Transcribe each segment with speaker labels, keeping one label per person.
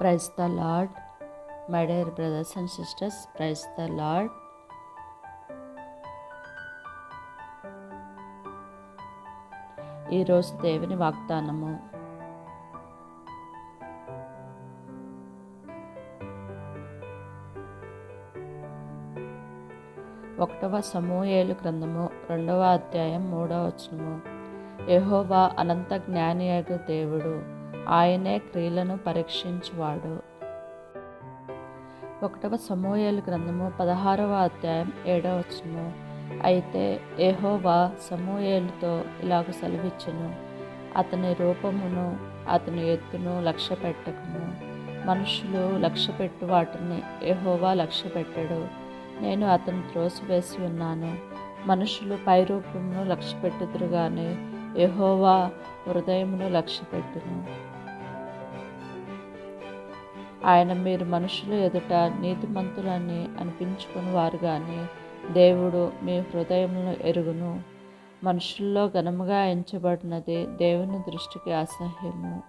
Speaker 1: Praise the Lord. My dear brothers and sisters praise the Lord. ఈరోజు దేవుని వాగ్దానము. ఒకటవ సమూహేలు గ్రంథము రెండవ అధ్యాయం మూడవ వచనము. యహోవా అనంత జ్ఞానియగు దేవుడు. ఆయనే క్రియలను పరీక్షించువాడు. ఒకటవ సమూహేలు గ్రంథము పదహారవ అధ్యాయం ఏడవ వచనము. అయితే ఏహోవా సమూయేలుతో ఇలాగ సెలవిచ్చును. అతని రూపమును అతని ఎత్తును లక్ష్య పెట్టకము మనుషులు లక్ష్య పెట్టు వాటిని ఏహోవా లక్ష్య పెట్టడు నేను అతను త్రోసివేసి ఉన్నాను. మనుషులు పై రూపమును లక్ష్య పెట్టుదురు కానీ యెహోవా హృదయమును లక్ష్య పెట్టును ఆయన మీరు మనుషులు ఎదుట నీతిమంతులని అనిపించుకుని వారు కానీ దేవుడు మీ హృదయంలో ఎరుగును. మనుషుల్లో ఘనముగా ఎంచబడినది దేవుని దృష్టికి అసహ్యము.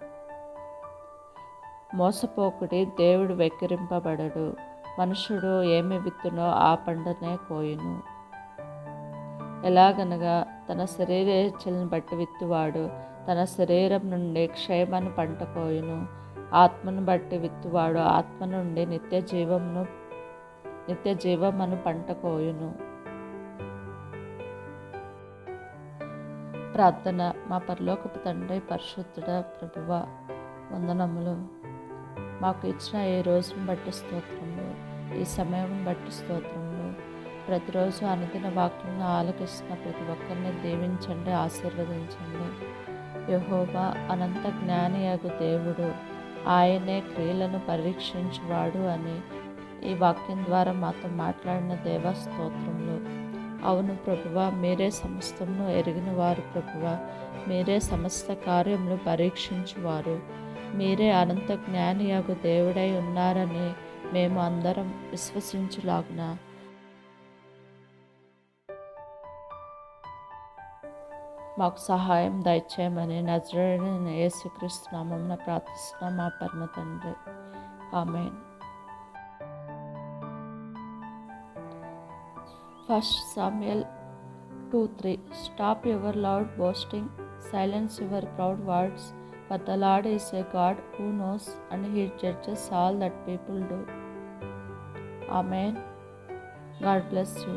Speaker 1: మోసపోకుడి దేవుడు వెక్కిరింపబడడు. మనుషుడు ఏమి విత్తునో ఆ పంటనే కోయును. ఎలాగనగా తన శరీరేచ్ఛలను బట్టి విత్తువాడు. తన శరీరం నుండి క్షేమాన్ని పంట కోయును. ఆత్మను బట్టి విత్తువాడు. ఆత్మ నుండి నిత్య జీవమును నిత్య జీవమను పంట కోయును. ప్రార్థన. మా పరలోకపు తండ్రి పరిశుద్ధుడ ప్రభువ వందనములు. మాకు ఇచ్చిన ఈ రోజును బట్టి స్తోత్రములు ఈ సమయం బట్టి స్తోత్రములు ప్రతిరోజు అనుదిన వాక్యం ఆలకిస్తున్న ప్రతి ఒక్కరిని దీవించండి ఆశీర్వదించండి. యహోబా అనంత జ్ఞాని అగు దేవుడు. ఆయనే క్రియలను పరీక్షించువాడు అని ఈ వాక్యం ద్వారా మాతో మాట్లాడిన దేవ స్తోత్రములు. అవును ప్రభువ మీరే సమస్తమును ఎరిగిన వారు ప్రభువ. మీరే సమస్త కార్యములు పరీక్షించువారు. మీరే అనంత జ్ఞానియాగు దేవుడై ఉన్నారని మేము అందరం విశ్వసించులాగున. మాకు సహాయం దయచేయమని నజరైన యేసుక్రీస్తు నామం ప్రార్థిస్తున్నాం మా పరమ తండ్రి amen first Samuel two three stop your loud boasting silence your proud words for the Lord is a God who knows and he judges all that people do amen God bless you